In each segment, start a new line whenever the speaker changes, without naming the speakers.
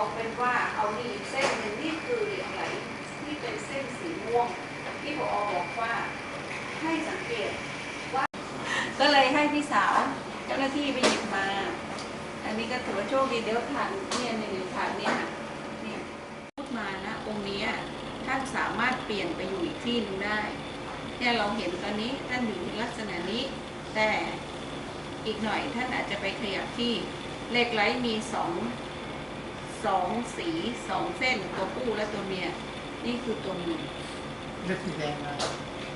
เอาเป็นว่าเอานี่เส้นหนึ่งนี่คือเหล็กไหลที่เป็นเส้นสีม่วง ที่พอบอกว่าให้สังเกตว่า ก็เลยให้พี่สาวเจ้าหน้าที่ไปหยิบมา อันนี้ก็ถือว่าโชคดีเดี๋ยวผ่านเนี่ยหนึ่งผ่านเนี่ยเนี่ยพูดมานะองค์นี้ท่านสามารถเปลี่ยนไปอยู่อีกที่หนึ่งได้เนี่ยเราเห็นตอนนี้ท่านอยู่ลักษณะนี้แต่อีกหน่อยท่านอาจจะไปขยับที่เหล็กไหลมีสอง สองสีสองเส้นตัวผู้และตัวเมีย นี่คือตัวเมีย
เลือดสีแดงนะ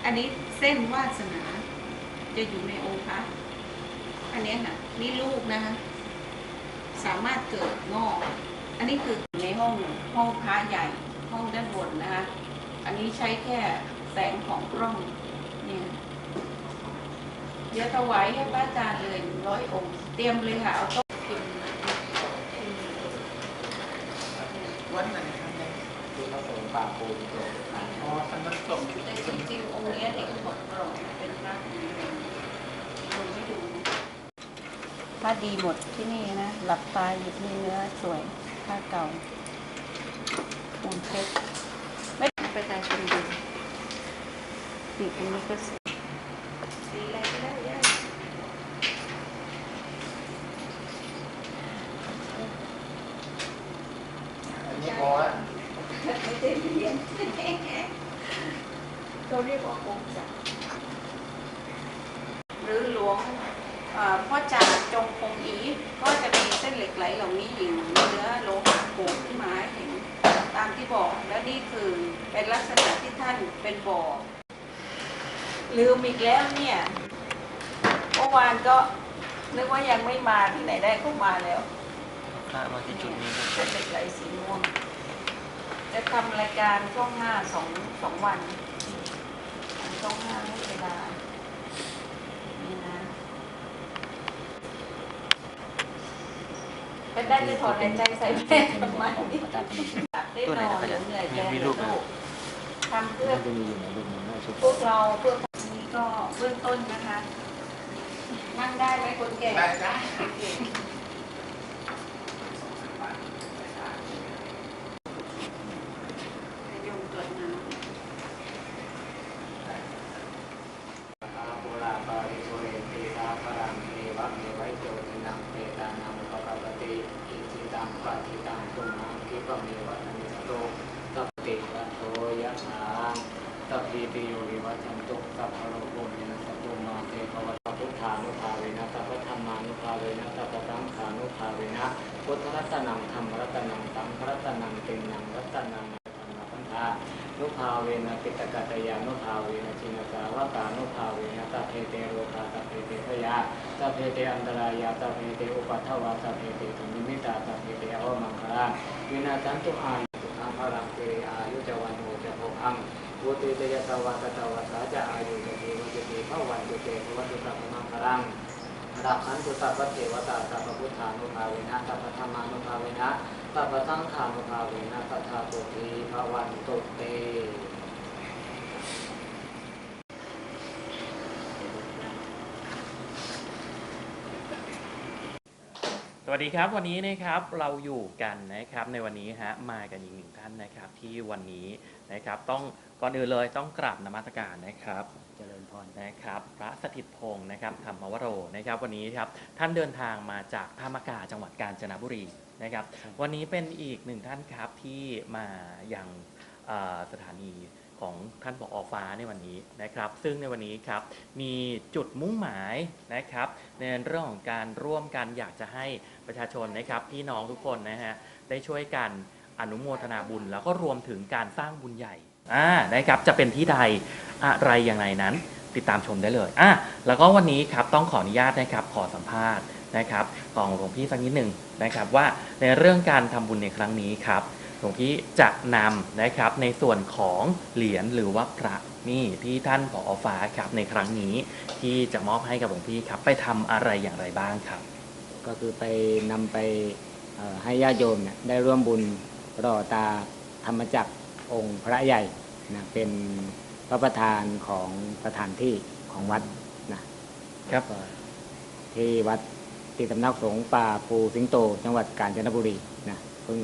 อันนี้เส้นวาสนา จะอยู่ในองค์พระอันเนี้ยค่ะนี่ลูกนะคะ สามารถเกิดงอก อันนี้คือในห้องห้องพระใหญ่ห้องด้านบนนะคะ อันนี้ใช้แค่แสงของกล้องเนี่ยเดี๋ยวถวายให้พระอาจารย์เลยร้อยองค์ เตรียมเลยค่ะเอาโต๊ะพิมพ์
วันไหนครับเนี่ย
ที่พระสงป่าปูโกรธ
อ๋อสำนักส่งฆ์
แต่จริงๆองค์นี้เด็กหมดกล่องเป็นพระดีเลยลงไม่ดูพระดีหมดที่นี่นะ หลับตาหยิบนี่เนื้อสวยผ้าเก่าปูนเพชรไม่ประชาชนดูสีอันนี้ก็สวยสีอะไรก็ได้ย่า
อันนี้พอละ
ไม่ได้เรียนเขาเรียกว่าองค์จักร หรือหลวงเอ่อพ่อจ่าจงคงอีก็จะมีเส้นเหล็กไหลเหล่านี้อยู่เนื้อโลหะโผล่ขึ้นมาให้เห็นตามที่บอกแล้วนี่คือเป็นลักษณะที่ท่านเป็นบ่อลืมอีกแล้วเนี่ยเมื่อวานก็นึกว่ายังไม่มาที่ไหนได้ก็มาแล้ว
พระมาที่จุดนี้ครับ
เป็นเหล็กไหลสีม่วงจะทำรายการช่องห้าสองสองวัน ทางช่องห้าให้เวลานี่นะเป็นได้จะถอนหายใจใส่แม่ทำไมได้นอนเหนื่อยแรงลูกทำเพื่อ
จะมีอยู่ในรูปนี้น่าชุด
พวกเราเพื่อนี้ก็เบื้องต้นนะคะ นั่งได้ไหมคนแก่
ได้ได้
โอเคโยมตรวจน้ำ
อาโบราปาริโกเรนตีสาพรังเอวะเมวัยโจตินังเปตานังปะปะปะติอิจิตัง ปะจิตังตุมังคิปะเมวะนันโตตัปติวะโทยะถาตัปปีติโยวิวัชันตุสัพพะโรโกวินัสตุมาเตภวะพุทธานุภาเวนะตัพพะธรรมานุภาเวนะตัพพะสังฆานุภาเวนะพุทธรัตนังธรรมรัตนังสังรัตนังเตินังรัตนังธรรมปัญญานุภาเวนะปิตกัตยานุภาเวนะชินสาวกานุภาเวนะสัพเพเตโรคาสัพเพเตพยาสัพเพเตอันตรายาสัพเพเตอุปัฏฐวาสัพเพเตตุนิมิตาตา วินาสันตุอายุตุอังพลังเตอายุจวันโอจะโภอังวุติเตยตวากตวาสาจะอายุจะเทวจะเทพวันตุเตวัตุสัพพมังคลังรับขันตุสัพพเทวตาสัพพะพุทธานุภาเวนะสัพพธรรมานุภาเวนะสัพพสังฆานุภาเวนะสัทธาตุทีภวันตุเต
สวัสดีครับวันนี้นะครับเราอยู่กันนะครับในวันนี้ฮะมากันอีกหนึ่งท่านนะครับ ที่วันนี้นะครับต้องก่อนอื่นเลยต้องกราบนมัสการนะครับ
เจริญพร
นะครับ พระสถิตพงศ์นะครับธรรมวโรนะครับ วันนี้ครับท่านเดินทางมาจากท่ามะกาจังหวัดกาญจนบุรีนะครับ วันนี้เป็นอีกหนึ่งท่านครับที่มาอย่างเอ่อสถานีของท่านผอฟ้าในวันนี้นะครับ ซึ่งในวันนี้ครับมีจุดมุ่งหมายนะครับ ในเรื่องของการร่วมกันอยากจะให้ ประชาชนนะครับพี่น้องทุกคนนะฮะได้ช่วยกันอนุโมทนาบุญ แล้วก็รวมถึงการสร้างบุญใหญ่อ่านะครับจะเป็นที่ใดอะไรอย่างไรนั้น ติดตามชมได้เลยอะแล้วก็วันนี้ครับต้องขออนุญาตนะครับขอสัมภาษณ์นะครับของหลวงพี่สักนิดหนึ่งนะครับว่าในเรื่องการทำบุญในครั้งนี้ครับหลวงพี่จะนำนะครับในส่วนของเหรียญหรือว่าพระนี่ที่ท่านผอฟ้าครับในครั้งนี้ที่จะมอบให้กับหลวงพี่ครับไปทำอะไรอย่างไรบ้างครับ
ก็คือไปนำไปเอ่อให้ญาติโยมเนี่ยได้ร่วมบุญรอตาธรรมจักรองค์พระใหญ่นะเป็นพระประธานของประธานที่ของวัดนะครับก็ที่วัดติดตำนักสงฆ์ป่าปูสิงโต จังหวัดกาญจนบุรีนะเพิ่ง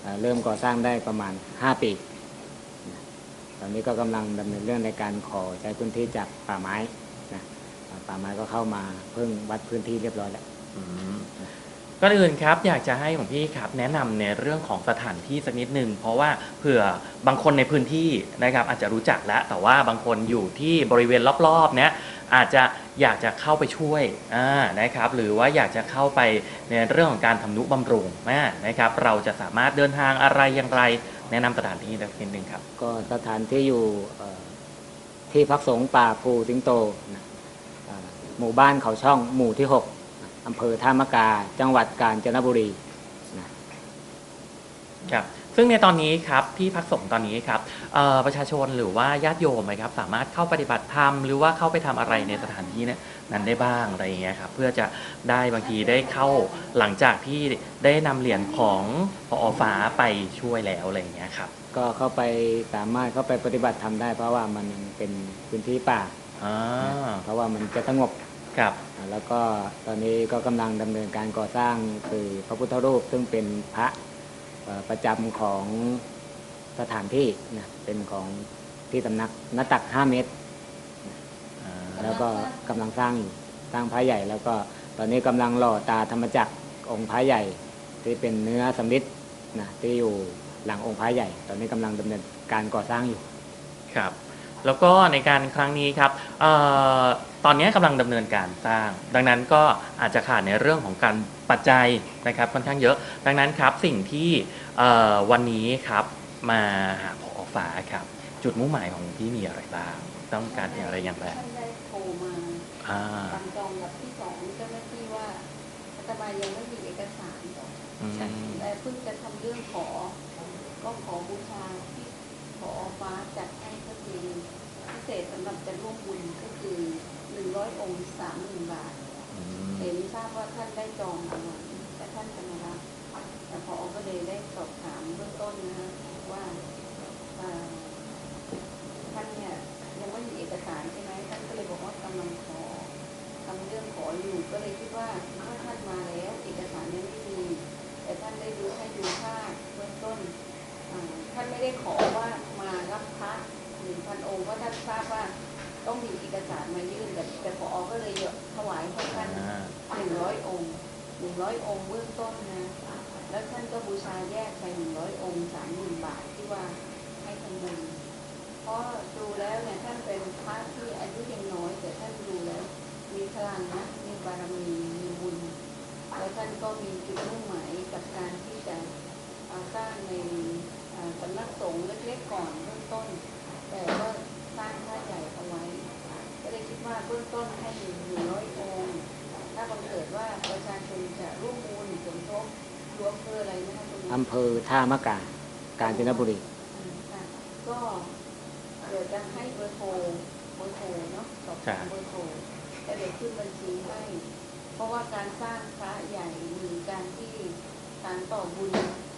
เอ่อเริ่มก่อสร้างได้ประมาณ 5 ปีนะตอนนี้ก็กำลังดำเนินเรื่องในการขอใช้พื้นที่จากป่าไม้นะอ่าป่าไม้ก็เข้ามาเพิ่งวัดพื้นที่เรียบร้อยแล้ว
อืม ก่อนอื่นครับอยากจะให้หลวงพี่ครับแนะนำในเรื่องของสถานที่สักนิดหนึ่งเพราะว่าเผื่อบางคนในพื้นที่นะครับอาจจะรู้จักแล้วแต่ว่าบางคนอยู่ที่บริเวณรอบๆเนี้ยอาจจะอยากจะเข้าไปช่วยอ่านะครับหรือว่าอยากจะเข้าไปในเรื่องของการทำนุบำรุงอ่านะครับเราจะสามารถเดินทางอะไรอย่างไร แนะนำสถานที่สักนิดหนึ่งครับ
ก็สถานที่อยู่เอ่อที่พักสงฆ์ป่าภูสิงโตนะอ่าหมู่บ้านเขาช่องหมู่ที่6นะ อำเภอท่ามะกา จังหวัดกาญจนบุรีนะ
ครับซึ่งในตอนนี้ครับที่พักสงฆ์ตอนนี้ครับเอ่อประชาชนหรือว่าญาติโยมนะครับสามารถเข้าปฏิบัติธรรมหรือว่าเข้าไปทำอะไรในสถานที่นั้นนั้นได้บ้างอะไรอย่างเงี้ยครับเพื่อจะได้บางทีได้เข้าหลังจากที่ได้นำเหรียญของพอฟ้าไปช่วยแล้วอะไรอย่างเงี้ยครับ
ก็เข้าไปสามารถเข้าไปปฏิบัติธรรมได้ เพราะว่ามันเป็นพื้นที่ป่า
อ่า
เพราะว่ามันจะสงบ
ครับ
อ่า แล้วก็ตอนนี้ก็กำลังดำเนินการก่อสร้างคือพระพุทธรูปซึ่งเป็นพระประจำของสถานที่นะเป็นของที่ตำนักหน้าตัก5เมตร แล้วก็กำลังสร้างอยู่สร้างพระใหญ่ แล้วก็ตอนนี้กำลังหล่อตาธรรมจักรองค์พระใหญ่ที่เป็นเนื้อสำริดนะที่อยู่หลังองค์พระใหญ่ ตอนนี้กำลังดำเนินการก่อสร้างอยู่
ครับ แล้วก็ในการครั้งนี้ครับเอ่อตอนนี้กำลังดำเนินการสร้าง ดังนั้นก็อาจจะขาดในเรื่องของการปัจจัยนะครับค่อนข้างเยอะ ดังนั้นครับสิ่งที่เอ่อวันนี้ครับมาหาพอฟ้าครับ จุดมุ่งหมายของพี่มีอะไรบ้าง ต้องการอะไรอย่างไร
ท่านได้โทรมา
อ่า
สั่งจองกับที่สองเจ้าหน้าที่ว่ารัฐบาลยังไม่มีเอกสาร
อืม
แต่เพิ่งจะทำเรื่องขอ ก็ขอบูชาที่ ขอฟ้าจัดให้ก็คือพิเศษสำหรับจะร่วมบุญก็คือหนึ่งร้อยองค์สามหมื่นบาท
อืม
เห็นทราบว่าท่านได้จองเอาไว้แต่ท่านจะมารับแต่พอก็เลยได้สอบถามเบื้องต้นนะฮะว่าเอ่อท่านเนี่ยยังไม่มีเอกสารใช่ไหมท่านก็เลยบอกว่ากำลังขอทำเรื่องขออยู่ก็เลยคิดว่าเมื่อท่านมาแล้ว เอกสารยังไม่มีแต่ท่านได้ดูให้ดูภาพเบื้องต้นอ่า ท่านไม่ได้ขอว่ามารับพระหนึ่งพันองค์เพราะท่านทราบว่าต้องมีเอกสารมายื่นแต่แต่พอก็เลยถวายให้ท่าน
อ่า
หนึ่งร้อยองค์หนึ่งร้อยองค์เบื้องต้นนะแล้วท่านก็บูชาแยกไปหนึ่งร้อยองค์สามหมื่นบาทที่ว่าให้ทำบุญเพราะดูแล้วเนี่ยท่านเป็นพระที่อายุยังน้อย แต่ท่านดูแล้ว มีพลังนะมีบารมีมีบุญแล้วท่านก็มีจุดมุ่งหมายกับการที่จะเอ่อสร้างในเอ่อ สำนักสงฆ์เล็กๆก่อนเบื้องต้น แต่ก็สร้างพระใหญ่เอาไว้ ก็เลยคิดว่าเบื้องต้นให้หนึ่งร้อยองค์ถ้าบังเกิดว่าประชาชนจะร่วมมูลสมทบรวมเพื่ออะไรนะคะตรงนี้
อำเภอท่ามะกากาญจนบุรี
อืมค่ะก็เดี๋ยวจะให้เบอร์โทรเบอร์โทรเนาะสอบถามเบอร์โทรแล้วเดี๋ยวขึ้นบัญชีให้เพราะว่าการสร้างพระใหญ่หรือการที่การต่อบุญ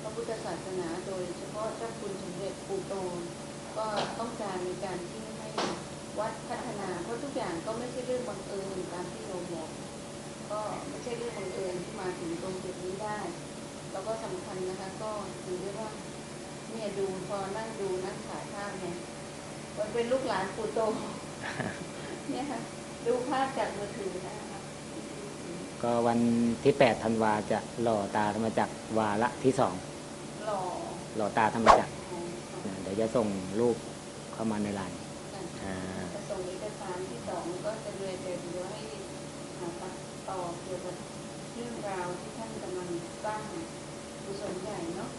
พระพุทธศาสนาโดยเฉพาะเจ้าคุณสมเด็จปู่โตนก็ต้องการในการที่ให้วัดพัฒนาเพราะทุกอย่างก็ไม่ใช่เรื่องบังเอิญตามที่โยมบอกก็ไม่ใช่เรื่องบังเอิญที่มาถึงตรงจุดนี้ได้ แล้วก็สำคัญนะคะ ก็ถือได้ว่าเนี่ยดูพอนั่งดูนั่งถ่ายภาพเนี่ยมันเป็นลูกหลานปู่โตเนี่ยค่ะดูภาพจากมือถือนะ
ก็วันที่8ธันวาจะหล่อตาธรรมจักรวาระที่
หล่อ
2หล่อตาธรรมจักร
ของ
นะเดี๋ยวจะส่งรูปเข้ามาในไลน์
กัน
อ่า
จะส่งเอกสารที่สองก็จะเรียนเดี๋ยวให้หาตัดต่อเกี่ยวกับเรื่องราวที่ท่านกำลังสร้างกุศลใหญ่เนาะ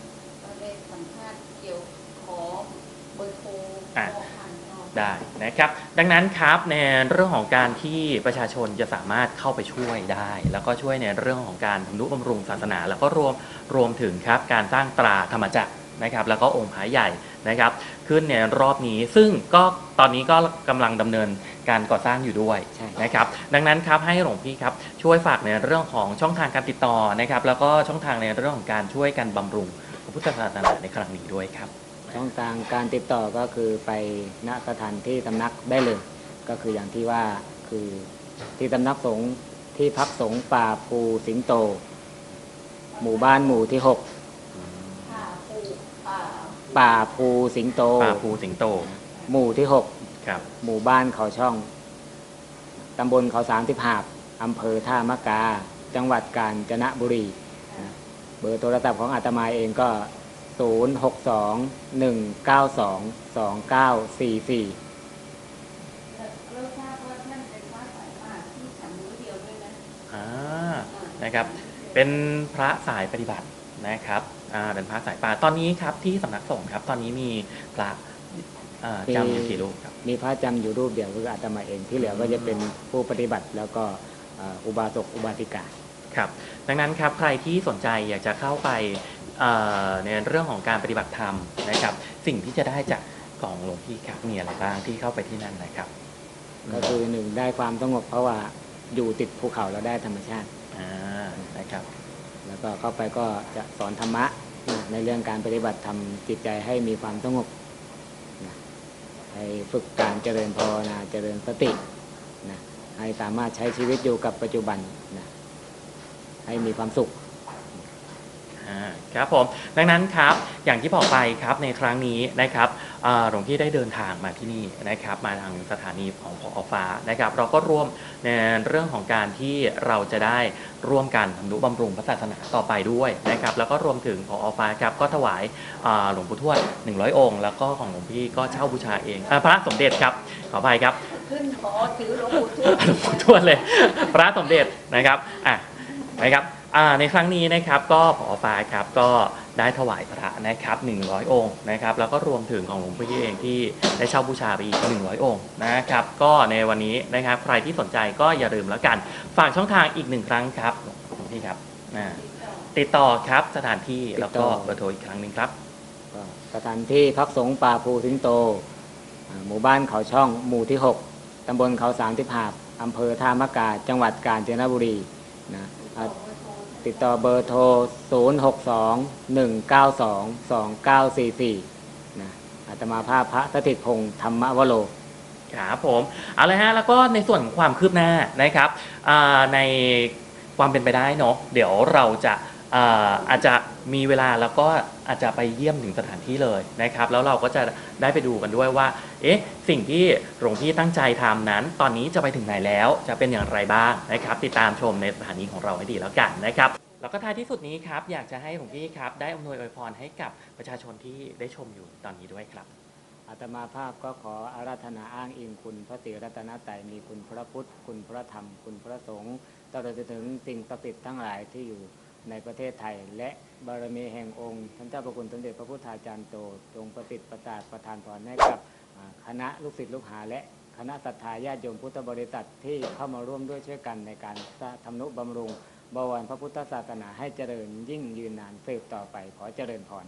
ก็ได้สัมภาษณ์เกี่ยวขอเบอร์โทรขอผ่านทอง
ได้นะครับดังนั้นครับในเรื่องของการที่ประชาชนจะสามารถเข้าไปช่วยได้ แล้วก็ช่วยในเรื่องของการทำนุบำรุงศาสนา แล้วก็รวมรวมถึงครับการสร้างตราธรรมจักรนะครับแล้วก็องค์พระใหญ่นะครับขึ้นในรอบนี้ซึ่งก็ตอนนี้ก็กำลังดำเนินการก่อสร้างอยู่ด้วยนะครับดังนั้นครับให้หลวงพี่ครับช่วยฝากในเรื่องของช่องทางการติดต่อนะครับแล้วก็ช่องทางในเรื่องของการช่วยกันบำรุงพระพุทธศาสนาในครั้งนี้ด้วยครับ
ช่องทางการติดต่อก็คือไปณสถานที่ตำนักได้เลย ก็คืออย่างที่ว่าคือที่ตำนักสงฆ์ที่พักสงฆ์ป่าภูสิงโต หมู่บ้านหมู่ที่
ค่ะปูป่า
6ป่าภูสิงโต
ป่าภูสิงโต
หมู่ที่
ครับ
6หมู่บ้านเขาช่องตำบลเขาสามทิพหาบอำเภอท่ามะกา จังหวัดกาญจนบุรีนะเบอร์โทรศัพท์ของอาตมาเองก็ 0 6 2 1 9 2 2 9 4 4
เราทราบว่าท่านเป็นพระสายมากที่ฉันมือเดียวด้วยนะ
อ่านะครับ เป็นพระสายปฏิบัตินะครับอ่าเป็นพระสายป่าตอนนี้ครับที่สำนักสงฆ์ครับ ตอนนี้มีพระอ่าจำอยู่กี่รูปครับ
มีพระจำอยู่รูปเดียวคืออาตมาเองที่เหลือก็จะเป็นผู้ปฏิบัติแล้วก็เอ่ออุบาสกอุบาสิกา
ครับดังนั้นครับใครที่สนใจอยากจะเข้าไปเอ่อในเรื่องของการปฏิบัติธรรมนะครับ สิ่งที่จะได้จากของหลวงพี่ครับมีอะไรบ้างที่เข้าไปที่นั่นนะครับ
ก็คือหนึ่งได้ความสงบเพราะว่าอยู่ติดภูเขาเราได้ธรรมชาติ
อ่านะครับ
แล้วก็เข้าไปก็จะสอนธรรมะนะในเรื่องการปฏิบัติทำจิตใจให้มีความสงบนะให้ฝึกการเจริญภาวนาเจริญสตินะให้สามารถใช้ชีวิตอยู่กับปัจจุบันนะ ให้มีความสุข
อ่าครับผมดังนั้นครับอย่างที่บอกไปครับในครั้งนี้นะครับอ่าหลวงพี่ได้เดินทางมาที่นี่นะครับ มาทางสถานีของพอฟ้านะครับ เราก็ร่วมในเรื่องของการที่เราจะได้ร่วมกันทำนุบำรุงพระศาสนาต่อไปด้วยนะครับ แล้วก็รวมถึงพอฟ้าครับก็ถวายอ่าหลวงปู่ทวด100 องค์ แล้วก็ของหลวงพี่ก็เช่าบูชาเองอาพระสมเด็จครับขออภัยครับ
ขึ้นหอถือหลวงปู่ทวด
หลวงปู่ทวดเลย พระสมเด็จนะครับอะ นะครับอ่าในครั้งนี้นะครับก็ผอฟ้าครับก็ได้ถวายพระนะครับ100 องค์นะครับแล้วก็รวมถึงของหลวงพี่เองที่ได้เช่าบูชาไปอีก100 องค์นะครับก็ในวันนี้นะครับใครที่สนใจก็อย่าลืมแล้วกัน ฝากช่องทางอีกหนึ่งครั้งครับหลวงพี่ครับอ่าติดต่อครับสถานที่แล้วก็เบอร์โทรอีกครั้งหนึ่งครับ
ก็สถานที่พักสงฆ์ป่าภูสิงโตอ่าหมู่บ้านเขาช่องหมู่ที่ 6ตำบลเขาสามทิพหาบอำเภอท่ามะกาจังหวัดกาญจนบุรีนะอ่า ติดต่อเบอร์โทร 0 6 2 1 9 2 2 9 4 4นะอาตมาภาพพระสถิตพงษ์ธรรมวโร
ครับผมเอาเลยฮะแล้วก็ในส่วนของความคืบหน้านะครับในความเป็นไปได้เนาะเดี๋ยวเราจะ อ่าอาจจะมีเวลาแล้วก็อาจจะไปเยี่ยมถึงสถานที่เลยนะครับ แล้วเราก็จะได้ไปดูกันด้วยว่า เอ๊ะ สิ่งที่หลวงพี่ตั้งใจทำนั้น ตอนนี้จะไปถึงไหนแล้ว จะเป็นอย่างไรบ้างนะครับ ติดตามชมในสถานีของเราให้ดีแล้วกันนะครับ แล้วก็ท้ายที่สุดนี้ครับ อยากจะให้หลวงพี่ครับ ได้อำนวยอวยพรให้กับประชาชนที่ได้ชมอยู่ตอนนี้ด้วยครับ
อาตมาภาพก็ขออาราธนาอ้างอิงคุณพระศรีรัตนตรัยมีคุณพระพุทธ คุณพระธรรม คุณพระสงฆ์ตลอดจนถึงสิ่งศักดิ์สิทธิ์ทั้งหลายที่อยู่ ในประเทศไทย และบารมีแห่งองค์ท่านเจ้าประคุณสมเด็จพระพุทธาจารย์โตจงประสิทธิ์ประสาทประทานพรให้กับคณะลูกศิษย์ลูกหา และคณะศรัทธาญาติโยมพุทธบริษัทที่เข้ามาร่วมด้วยช่วยกันในการทำนุบำรุงบวรพระพุทธศาสนาให้เจริญยิ่งยืนนานสืบต่อไปขอเจริญพร